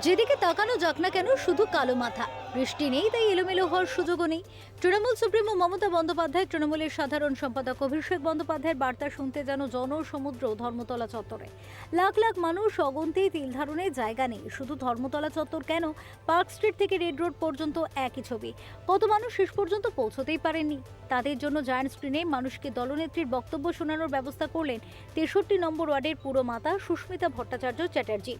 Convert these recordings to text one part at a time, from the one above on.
যেদিকে তাকানো যাক না কেন, শুধু কালো মাথা। বৃষ্টি নেই, তাই এলোমেলো হওয়ার সুযোগও নেই। তৃণমূল সুপ্রিমো মমতা বন্দ্যোপাধ্যায়, তৃণমূলের সাধারণ সম্পাদক অভিষেক বন্দ্যোপাধ্যায়ের বার্তা শুনতে যেন জনসমুদ্র ধর্মতলা চত্বরে। লাখ লাখ মানুষ অগন্তেই তিল ধারণের জায়গা নেই। শুধু ধর্মতলা চত্বর কেন? পার্ক স্ট্রিট থেকে রেড রোড পর্যন্ত একই ছবি। কত মানুষ শেষ পর্যন্ত পৌঁছতেই পারেননি? তাদের জন্য জায়ান্ট স্ক্রিনে মানুষকে দলনেত্রীর বক্তব্য শোনানোর ব্যবস্থা করলেন তেষট্টি নম্বর ওয়ার্ডের পুরো মাতা সুস্মিতা ভট্টাচার্য চ্যাটার্জি।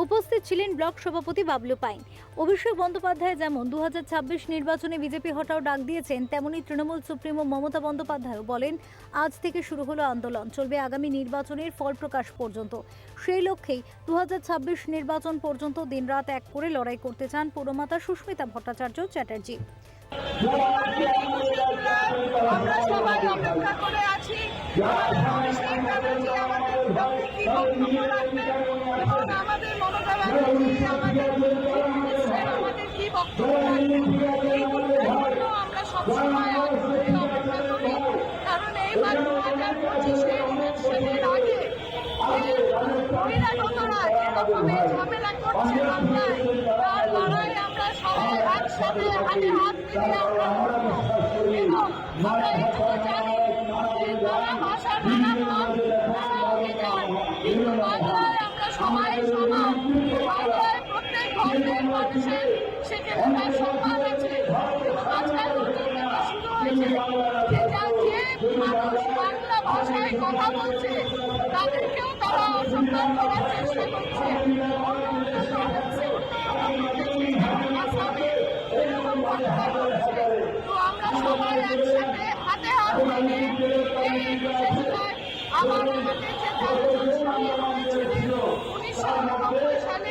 উপস্থিত ছিলেন ব্লক সভাপতি বাবলু পাইন। অভিষেক বন্দ্যোপাধ্যায় যেমন দু হাজার ছাব্বিশ নির্বাচনে বিজেপি হটাও ডাক দিয়েছেন তেমনি তৃণমূল সুপ্রিমো মমতা বন্দ্যোপাধ্যায়ও বলেন আজ থেকে শুরু হলো আন্দোলন চলবে আগামী নির্বাচনের ফল প্রকাশ পর্যন্ত। সেই লক্ষ্যেই দু হাজার ছাব্বিশ নির্বাচন পর্যন্ত দিনরাত এক করে লড়াই করতে চান পুরমাতা সুস্মিতা ভট্টাচার্য চ্যাটার্জি। আমরা সবাই অপেক্ষা করে আছি। কারণ এইবার দু হাজার পঁচিশে ইলেকশনের আগে বহিরাগতরা যেরকমে ঝামেলা করছে বাংলায় তার লড়াই আমরা সবাই একসাথে হাতে হাত মিলিয়ে আমরা এবং আমরা এটুকু জানি যে নানা ভাষা নানা মত নানা অভিযান কিন্তু বাংলায় আমরা সবাই সমান বাংলায় প্রত্যেক ধর্মের মানুষের সেখানে তার সম্মান আছে এবং আজকাল নতুন কথা শুরু হয়েছে যে যা যে মানুষ বাংলা ভাষায় কথা বলছে তাদেরকেও তারা অসম্মান করার চেষ্টা করছে তো আমরা সবাই একসাথে হাতে হাত মিলিয়ে এই একুশে জুলাই আবার আমাদের যে জাতীয় শহীদ হয়েছিলেন উনিশশো সালে